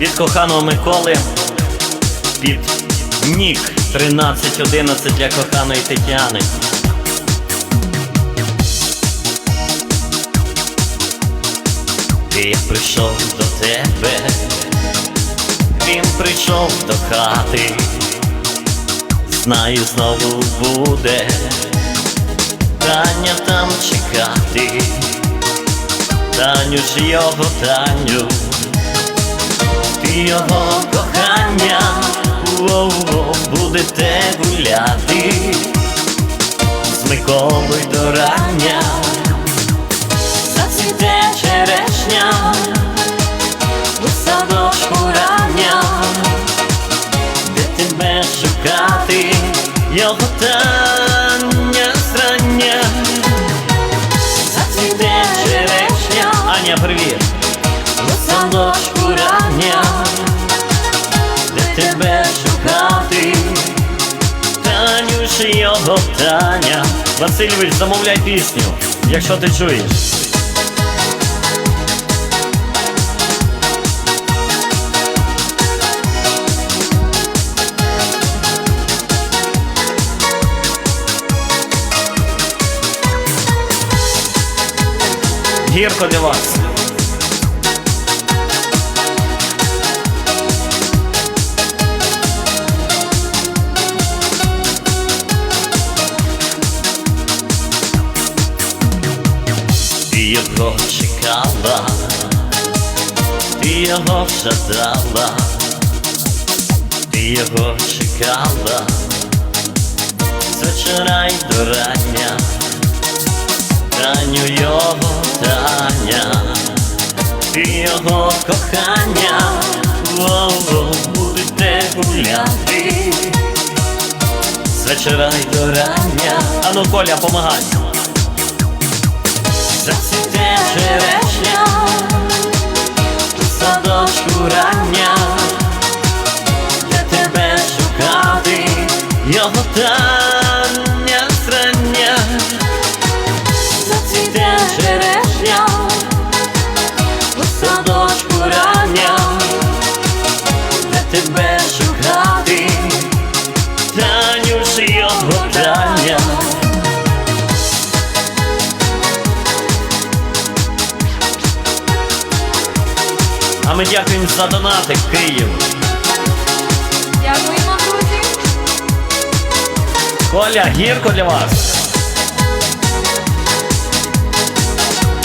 від коханого Миколи. Під нік 1311 для коханої Тетяни. Я прийшов до тебе, він прийшов до хати, знаю, знову буде. Таня там чекати, Таню ж його Таню, його кохання, воу-воу, будете гуляти з Миколою до рання, зацвіте черешня, у садочку рання, де тебе шукати, його Таня зрання, зацвіте черешня, Аня, привіт, садочку рання, де тебе шукати, Таню його Таня. Васильович, замовляй пісню, якщо ти чуєш. Гірко для вас. Ти його чекала, ти його жадала, ти його чекала, вечора й до рання, Таню його Таня, ти його кохання, воу, будете гуляти, з вечора й до рання, ану Коля, помагай. Зацвіте черешня, у садочку рання, де тебе шукати, його тання зрання, зацвіте черешня, у садочку рання, де тебе шукати, А ми дякуємо за донати, Київ. Дякуємо, друзі. Коля, гірко для вас.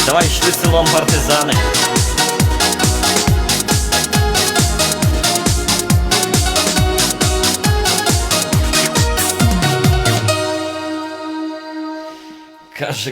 Давай йшли селом партизани. Каже